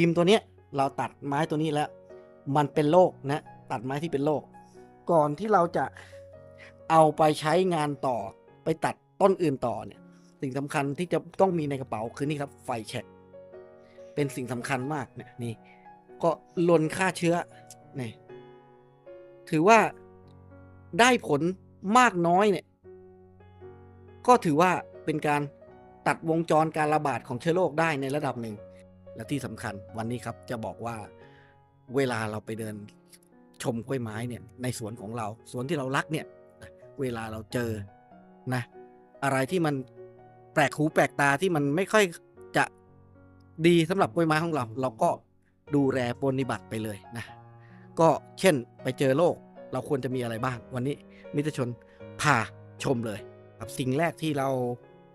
ทีมตัวเนี้ยเราตัดไม้ตัวนี้แล้ว มันเป็นโรคนะ ตัดไม้ที่เป็นโรคก่อนที่เราจะเอาไปใช้งานต่อไปตัดต้นอื่นต่อเนี่ยสิ่งสำคัญที่จะต้องมีในกระเป๋าคือนี่ครับ ไฟแช็กเป็นสิ่งสำคัญมากเนี่ยนี่ ก็ลนฆ่าเชื้อนี่ถือว่าได้ผลมากน้อยเนี่ย ก็ถือว่าเป็นการตัดวงจรการระบาดของเชื้อโรคได้ในระดับหนึ่ง และที่สำคัญวันนี้ครับจะบอกว่าเวลาเราไปเดินชมกล้วยไม้เนี่ยในสวนของเรา สวนที่เรารักเนี่ยเวลาเราเจอนะอะไรที่มันแปลกหูแปลกตาที่มันไม่ค่อยจะดีสำหรับกล้วยไม้ของเรา เราก็ดูแลปฏิบัติไปเลยนะก็เช่นไปเจอโรคเราควรจะมีอะไรบ้าง วันนี้มิตรชนพาชมเลยครับสิ่งแรกที่เรา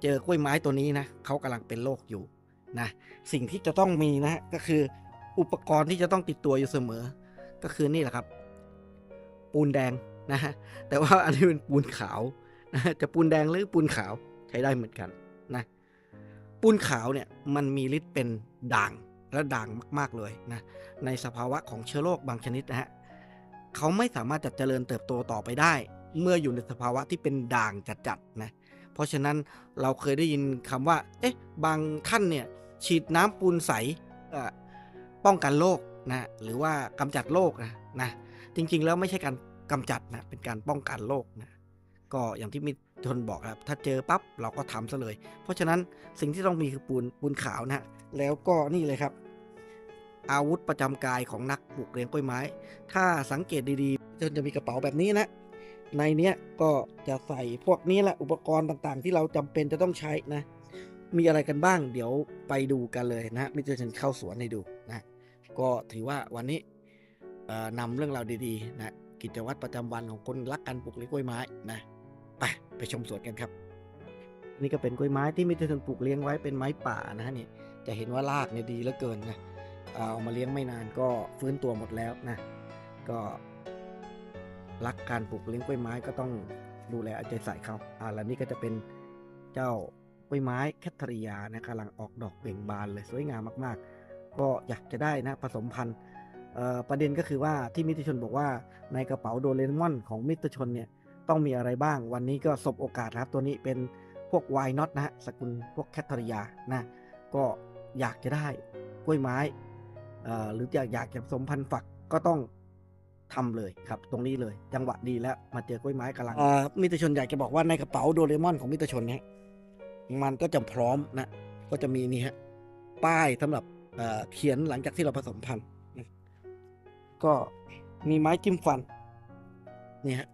เจอกล้วยไม้ตัวนี้นะเขากำลังเป็นโรคอยู่ นะสิ่งที่จะต้องมีนะก็คืออุปกรณ์ที่จะต้องติดตัวอยู่เสมอ ก็คือนี่แหละครับ ปูนแดงนะฮะแต่ว่าอันนี้เป็นปูนขาวนะจะปูนแดงหรือปูนขาวใช้ได้เหมือนกันนะปูนขาวเนี่ยมันมีฤทธิ์เป็นด่างและด่างมาก ๆเลยนะในสภาวะของเชื้อโรคบางชนิดนะฮะเขาไม่สามารถจะเจริญเติบโตต่อไปได้ เมื่ออยู่ในสภาวะที่เป็นด่างจัดๆนะเพราะฉะนั้นเราเคยได้ยินคำว่า เอ๊ะ บางท่านเนี่ย ฉีดน้ำปูนใส่ป้องกันโรคนะหรือว่ากำจัดโรคนะนะจริง ๆ แล้วไม่ใช่การกำจัดนะเป็นการป้องกันโรคนะก็อย่างที่มิตรชนบอกครับ ถ้าเจอปั๊บเราก็ทำซะเลย เพราะฉะนั้นสิ่งที่ต้องมีคือปูนปูนขาวนะแล้วก็นี่เลยครับ อาวุธประจำกายของนักปลูกเลี้ยงกล้วยไม้ ถ้าสังเกตดีๆจนจะมีกระเป๋าแบบนี้นะในเนี้ยก็จะใส่พวกนี้แหละอุปกรณ์ต่างๆ ที่เราจำเป็นจะต้องใช้นะ มีอะไรกันบ้าง เดี๋ยวไปดูกันเลยนะมิเตรชนเข้าสวนให้ดูนะ ก็ถือว่าวันนี้นำเรื่องราวดีๆนะกิจวัตรประจำวันของคนรักการปลูกเลี้ยงกล้วยไม้นะไปไปชมสวนกันครับ นี่ก็เป็นกล้วยไม้ที่มิเตรชนปลูกเลี้ยงไว้เป็นไม้ป่านะฮะนี่จะเห็นว่ารากเนี่ยดีเหลือเกินนะเอามาเลี้ยงไม่นานก็ฟื้นตัวหมดแล้วนะก็รักการปลูกเลี้ยงกล้วยไม้ก็ต้องดูแลเอาใจใส่เขาอ่าแล้วนี่ก็จะเป็นเจ้า กล้วยไม้แคทเธอรียานะกำลังออกดอกเบ่งบานเลยสวยงามมากๆ ก็อยากจะได้นะผสมพันธุ์ประเด็นก็คือว่าที่มิตรชนบอกว่าในกระเป๋าโดเรมอนของมิตรชนเนี่ยต้องมีอะไรบ้างวันนี้ก็สบโอกาสครับ ตัวนี้เป็นพวกไวน็อตนะฮะสกุลพวกแคทเธอรียานะก็อยากจะได้กล้วยไม้หรืออยากอยากจะผสมพันธุ์ฝักก็ต้องทำเลยครับ ตรงนี้เลย จังหวะดีแล้วมาเจอกล้วยไม้กำลังมิตรชนอยากจะบอกว่าในกระเป๋าโดเรมอนของมิตรชนเนี่ย มันก็จะพร้อมนะ ก็จะมีนี่ฮะป้ายสำหรับเเขียนหลังจากที่เราผสมพันธุ์ก็มีไม้จิ้มฟันนี่ฮะ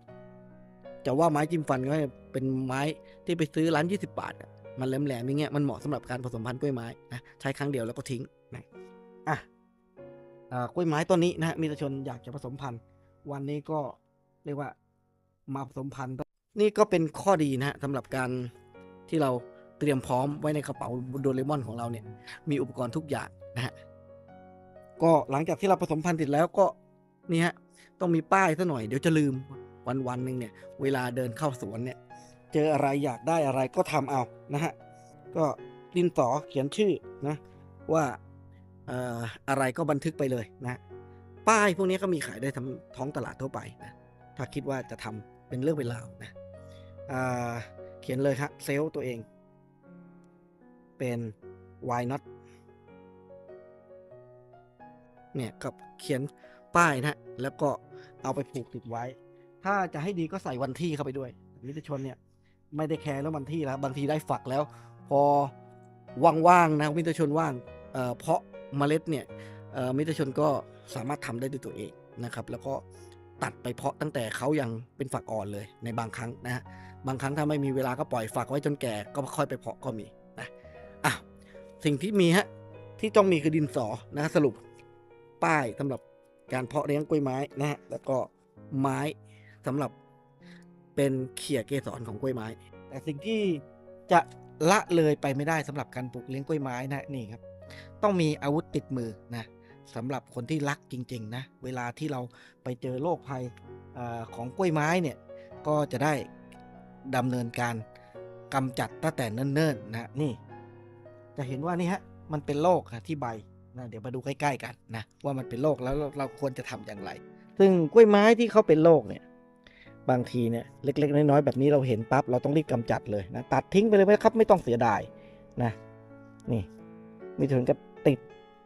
จะว่าไม้จิ้มฟันก็เป็นไม้ที่ไปซื้อร้าน20บาทมันแหลมๆอย่างเงี้ยมันเหมาะสำหรับการผสมพันธุ์กล้วยไม้นะใช้ครั้งเดียวแล้วก็ทิ้งนะอะกล้วยไม้ต้นนี้นะฮะมีตชนอยากจะผสมพันธุ์วันนี้ก็เรียกว่ามาผสมพันธุ์นี่ก็เป็นข้อดีนะฮะสำหรับการที่เรา เตรียมพร้อมไว้ในกระเป๋าโดเรมอนของเราเนี่ย มีอุปกรณ์ทุกอย่างนะฮะก็หลังจากที่เราผสมพันธุ์ติดแล้วก็นี่ฮะต้องมีป้ายซะหน่อยเดี๋ยวจะลืมวันวันๆหนึ่งเนี่ย เวลาเดินเข้าสวนเนี่ย เจออะไรอยากได้อะไรก็ทำเอานะฮะก็ดินสอเขียนชื่อนะ ว่าเอ่ออะไรก็บันทึกไปเลยนะป้ายพวกนี้ก็มีขายได้ทำท้องตลาดทั่วไปนะถ้าคิดว่าจะทำเป็นเรื่องเป็นราวนะเขียนเลยครับเซลล์ตัวเอง เป็น why not เนี่ยกับเขียนป้ายนะแล้วก็เอาไปผูกติดไว้ ถ้าจะให้ดีก็ใส่วันที่เข้าไปด้วยมิตรชนเนี่ย ไม่ได้แคร์แล้ววันที่แล้วบางทีได้ฝักแล้ว พอว่างๆนะมิตรชนว่างเอ่อเพาะเมล็ดเนี่ยมิตรชนก็สามารถทำได้ด้วยตัวเองนะครับ แล้วก็ตัดไปเพาะตั้งแต่เขายังเป็นฝักอ่อนเลยในบางครั้งนะฮะบางครั้งถ้าไม่มีเวลาก็ปล่อยฝักไว้จนแก่ก็ค่อยไปเพาะก็มี สิ่งที่มีฮะ ที่ต้องมีคือดินสอนะสรุปป้ายสำหรับการเพาะเลี้ยงกล้วยไม้นะฮะแล้วก็ไม้สำหรับเป็นเขี่ยเกสรของกล้วยไม้ แต่สิ่งที่จะละเลยไปไม่ได้สำหรับการปลูกเลี้ยงกล้วยไม้นะนี่ครับ ต้องมีอาวุธติดมือนะสำหรับคนที่รักจริง ๆ นะ เวลาที่เราไปเจอโรคภัยอของกล้วยไม้เนี่ย ก็จะได้ดำเนินการกำจัดตั้งแต่เนิ่นๆนะนี่ จะเห็นว่านี่ฮะมันเป็นโรคนะที่ใบนะเดี๋ยวมาดูใกล้ๆกันนะว่ามันเป็นโรคแล้วเราควรจะทำอย่างไร ซึ่งกล้วยไม้ที่เขาเป็นโรคเนี่ยบางทีเนี่ยเล็ก ๆ น้อยๆแบบนี้เราเห็นปั๊บเราต้องรีบกำจัดเลยนะตัดทิ้งไปเลยนะครับไม่ต้องเสียดายนะนี่มีถึงกับติด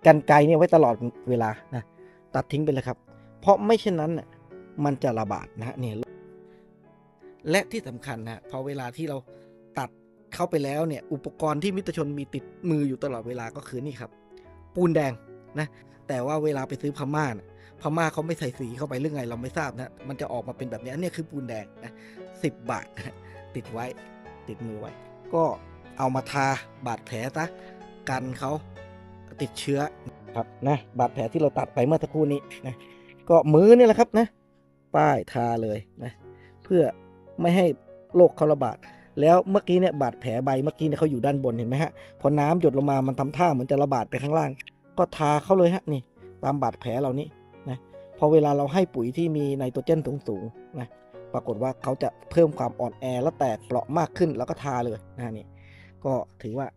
กันไกรเนี่ยไว้ตลอดเวลานะตัดทิ้งไปเลยครับ เพราะไม่เช่นนั้นน่ยมันจะระบาดนะเนี่ยและที่สำคัญนะพอเวลาที่เรา เข้าไปแล้วเนี่ยอุปกรณ์ที่มิตรชนมีติดมืออยู่ตลอดเวลาก็คือนี่ครับ ปูนแดงนะแต่ว่าเวลาไปซื้อพม่านะพม่าเขาไม่ใส่สีเข้าไปเรื่องไงเราไม่ทราบนะมันจะออกมาเป็นแบบนี้อันนี้คือปูนแดงนะสิบบาทติดไว้ติดมือไว้ ก็เอามาทาบาดแผลซะกันเขาติดเชื้อครับนะบาดแผลที่เราตัดไปเมื่อสักครู่นี้นะก็มือนี่แหละครับนะ ป้ายทาเลยนะเพื่อไม่ให้โรคเขาระบาด แล้วเมื่อกี้เนี่ยบาดแผลใบเมื่อกี้เนี่ยเขาอยู่ด้านบนเห็นไหมฮะพอน้ำหยดลงมามันทำท่าเหมือนจะระบาดไปข้างล่าง ก็ทาเข้าเลยฮะนี่ ตามบาดแผลเหล่านี้นะพอเวลาเราให้ปุ๋ยที่มีไนโตรเจนสูงๆนะปรากฏว่าเขาจะเพิ่มความอ่อนแอและแตกเปราะมากขึ้นแล้วก็ทาเลยนะนี่ก็ถือว่า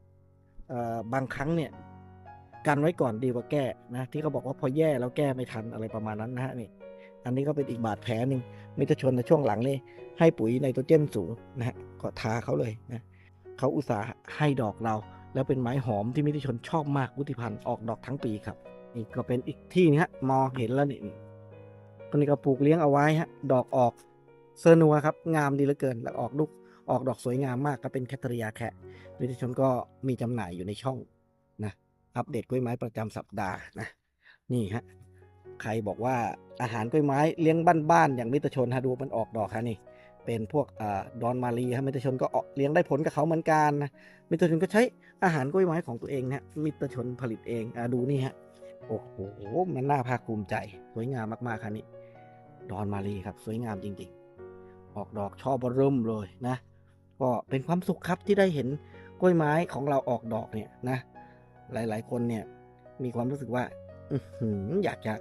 บางครั้งเนี่ยกันไว้ก่อนดีกว่าแก้นะที่เขาบอกว่าพอแย่แล้วแก้ไม่ทันอะไรประมาณนั้นนะฮะนี่ อันนี้ก็เป็นอีกบาดแผลหนึ่งมิตรชนในช่วงหลังนี่ให้ปุ๋ยไนโตรเจนสูงนะฮะก็ทาเขาเลยนะเขาอุตส่าห์ให้ดอกเรา แล้วเป็นไม้หอมที่มิตรชนชอบมากวุฒิพันธ์ออกดอกทั้งปีครับนี่ก็เป็นอีกที่นึงฮะมองเห็นแล้วนี่ตัวนี้ก็ปลูกเลี้ยงเอาไว้ฮะดอกออกเซอร์นัวครับงามดีเหลือเกิน แล้วออกลูกออกดอกสวยงามมากก็เป็นแคทเทอรียาแคะมิตรชนก็มีจำหน่ายอยู่ในช่องนะอัปเดตกล้วยไม้ประจำสัปดาห์นะนี่ฮะ ใครบอกว่าอาหารกล้วยไม้เลี้ยงบ้านๆอย่างมิตรชนฮะดูมันออกดอกฮะนี่ เป็นพวกอดอนมารีฮะมิตรชนก็เลี้ยงได้ผลกับเขาเหมือนกันนะมิตรชนก็ใช้อาหารกล้วยไม้ของตัวเองนะมิตรชนผลิตเองอดูนี่ฮะโอ้โหมันน่าภาคภูมิใจ สวยงามมากๆครับนี่ดอนมารีครับสวยงามจริง ๆ ออกดอกช่อบเริ่มเลยนะ ก็เป็นความสุขครับที่ได้เห็นกล้วยไม้ของเราออกดอกเนี่ยนะ หลายๆคนเนี่ยมีความรู้สึกว่าอือหืออยากจะ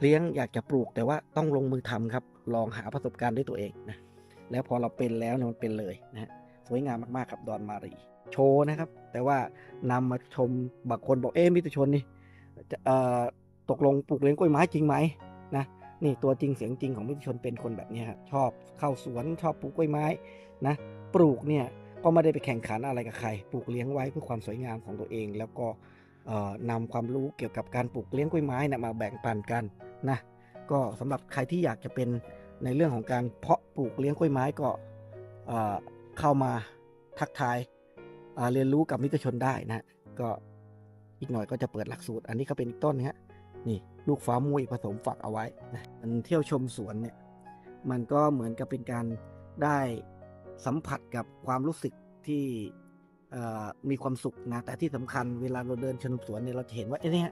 เลี้ยงอยากจะปลูกแต่ว่าต้องลงมือทำครับ ลองหาประสบการณ์ด้วยตัวเองนะ แล้วพอเราเป็นแล้วเนี่ยมันเป็นเลยนะฮะสวยงามมากๆครับดอนมารี โชว์นะครับ แต่ว่านำมาชมบางคนบอกเอ๊มิตรชนนี่จะเอ่อตกลงปลูกเลี้ยงกล้วยไม้จริงไหมนะนี่ตัวจริงเสียงจริงของมิตรชนเป็นคนแบบนี้ครับชอบเข้าสวนชอบปลูกกล้วยไม้นะปลูกเนี่ยก็ไม่ได้ไปแข่งขันอะไรกับใคร ปลูกเลี้ยงไว้เพื่อความสวยงามของตัวเอง แล้วก็เอ่อนำความรู้เกี่ยวกับการปลูกเลี้ยงกล้วยไม้นะมาแบ่งปันกัน นะก็สำหรับใครที่อยากจะเป็นในเรื่องของการเพาะปลูกเลี้ยงกล้วยไม้ก็เข้ามาทักทายอ่าเรียนรู้กับมิตรชนได้นะก็อีกหน่อยก็จะเปิดหลักสูตร อันนี้ก็เป็นอีกต้นนะฮะนี่ลูกฟ้ามุ้ยผสมฝักเอาไว้นะมันเที่ยวชมสวนเนี่ยมันก็เหมือนกับเป็นการได้สัมผัสกับความรู้สึกที่มีความสุขนะแต่ที่สำคัญเวลาเราเดินชมสวนเนี่ยเราจะเห็นว่าเอ้นี่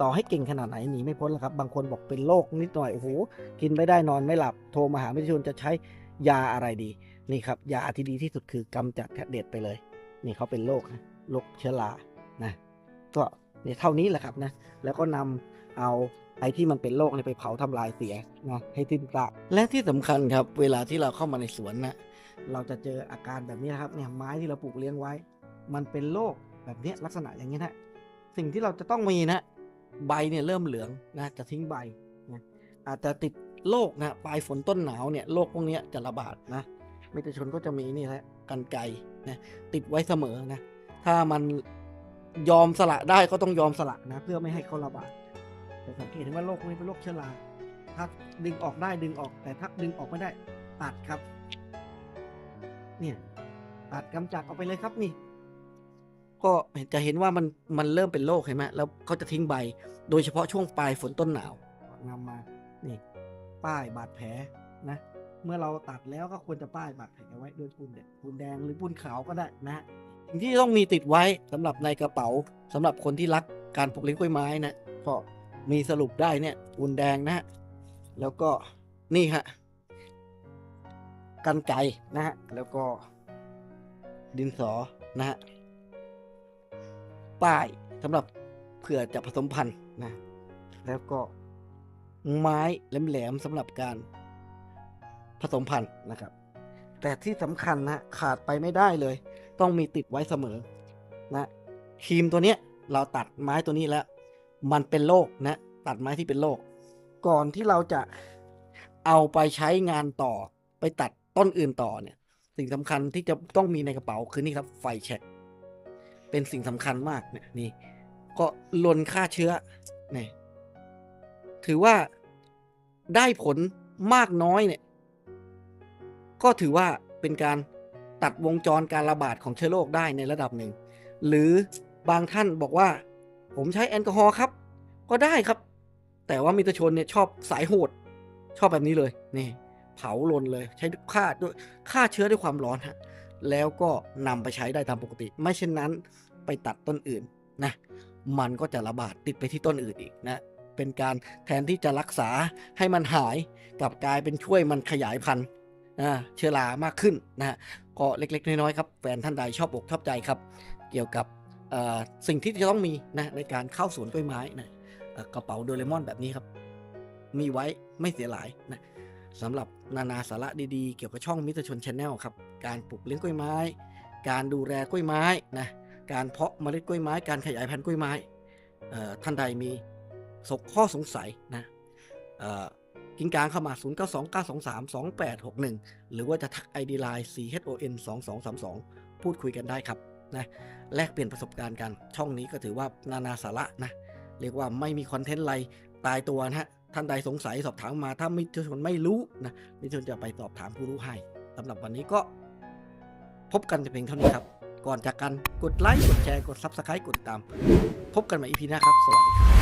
ต่อให้เก่งขนาดไหนหนีไม่พ้นหรอกครับ บางคนบอกเป็นโรคนิดหน่อยโอ้โหกินไม่ได้นอนไม่หลับโทรมาหาพิชนจะใช้ยาอะไรดีนี่ครับยาที่ดีที่สุดคือกำจัดเด็ดไปเลย นี่เขาเป็นโรคนะโรคเชื้อรานะก็เนี่ยเท่านี้แหละครับนะแล้วก็นำเอาไอ้ที่มันเป็นโรคเนี่ยไปเผาทำลายเสียนะให้สิ้นซากและที่สำคัญครับ เวลาที่เราเข้ามาในสวนนะเราจะเจออาการแบบนี้นะครับเนี่ยไม้ที่เราปลูกเลี้ยงไว้ มันเป็นโรคแบบนี้ลักษณะอย่างนี้นะสิ่งที่เราจะต้องมีนะ ใบเนี่ยเริ่มเหลืองนะจะทิ้งใบนะอาจจะติดโรคนะปลายฝนต้นหนาวเนี่ยโรคพวกนี้จะระบาดนะมิตรชนก็จะมีนี่แหละกันไกนะติดไว้เสมอนะถ้ามันยอมสละได้ก็ต้องยอมสละนะ เพื่อไม่ให้เขาระบาดแต่สังเกตเห็นว่าโรคพวกนี้เป็นโรคเชื้อราถ้าดึงออกได้ดึงออก แต่ถ้าดึงออกไม่ได้ตัดครับ เนี่ยตัดกำจัดออกไปเลยครับนี่ ก็จะเห็นว่ามันมันเริ่มเป็นโรคเห็นไหมแล้วเขาจะทิ้งใบ โดยเฉพาะช่วงปลายฝนต้นหนาวนำมานี่ ป้ายบาดแผลนะ เมื่อเราตัดแล้วก็ควรจะป้ายบาดแผลไว้ด้วยปูนแดงปูนแดงหรือปูนขาวก็ได้นะสิ่งที่ต้องมีติดไว้สำหรับในกระเป๋าสำหรับคนที่รักการปลูกเลี้ยงกล้วยไม้นะก็มีสรุปได้เนี่ยปูนแดงนะฮะแล้วก็นี่ฮะกันไกรนะฮะแล้วก็ดินสอนะฮะ ป้ายสำหรับเผื่อจะผสมพันธุ์นะ แล้วก็ไม้แหลมๆสำหรับการผสมพันธุ์นะครับ แต่ที่สำคัญนะขาดไปไม่ได้เลย ต้องมีติดไว้เสมอนะครีมตัวเนี้ยเราตัดไม้ตัวนี้แล้ว มันเป็นโรคนะ ตัดไม้ที่เป็นโรคก่อนที่เราจะเอาไปใช้งานต่อ ไปตัดต้นอื่นต่อเนี่ย สิ่งสำคัญที่จะต้องมีในกระเป๋าคือนี่ครับไฟแช็ก เป็นสิ่งสำคัญมากเนี่ยนี่ ก็ลนฆ่าเชื้อเนี่ยถือว่าได้ผลมากน้อยเนี่ย ก็ถือว่าเป็นการตัดวงจรการระบาดของเชื้อโรคได้ในระดับหนึ่ง หรือบางท่านบอกว่า ผมใช้แอลกอฮอล์ครับ ก็ได้ครับ แต่ว่ามิตรชนเนี่ยชอบสายโหด ชอบแบบนี้เลยนี่เผาลนเลยใช้ฆ่าด้วยฆ่าเชื้อด้วยความร้อนฮะ แล้วก็นำไปใช้ได้ตามปกติ ไม่เช่นนั้นไปตัดต้นอื่นนะมันก็จะระบาดติดไปที่ต้นอื่นอีกนะเป็นการแทนที่จะรักษาให้มันหายกลับกลายเป็นช่วยมันขยายพันธุ์เชื้อรามากขึ้นนะฮะก็เล็ก ๆ น้อยๆครับแฟนท่านใดชอบอกชอบใจครับ เกี่ยวกับสิ่งที่จะต้องมีนะในการเข้าสวนกล้วยไม้นะกระเป๋าโดเรมอนแบบนี้ครับ มีไว้ไม่เสียหลายนะสำหรับ นานาสาระดีๆ เกี่ยวกับช่องมิตรชนชาแนลครับ การปลูกเลี้ยงกล้วยไม้ การดูแลกล้วยไม้นะ การเพาะเมล็ดกล้วยไม้ การขยายพันธุ์กล้วยไม่ท่านใดมีสกข้อสงสัยนะกิ้งกลางเข้ามา 0 9 2 9 2 3 2 8 6 1 หรือว่าจะทัก ID Line chon 2 2 3 2 พูดคุยกันได้ครับนะแลกเปลี่ยนประสบการณ์กัน ช่องนี้ก็ถือว่านานาสาระนะ เรียกว่าไม่มีคอนเทนต์อะไรตายตัวนะฮะ ท่านใดสงสัยสอบถามมา ถ้ามิตรชนไม่รู้นะมิตรชนจะไปสอบถามผู้รู้ให้สำหรับวันนี้ก็พบกันเพียงเท่านี้ครับ ก่อนจากกันกดไลค์กดแชร์กดซับสไครต์กดติดตาม พบกันใหม่อีพีหน้าครับ สวัสดีครับ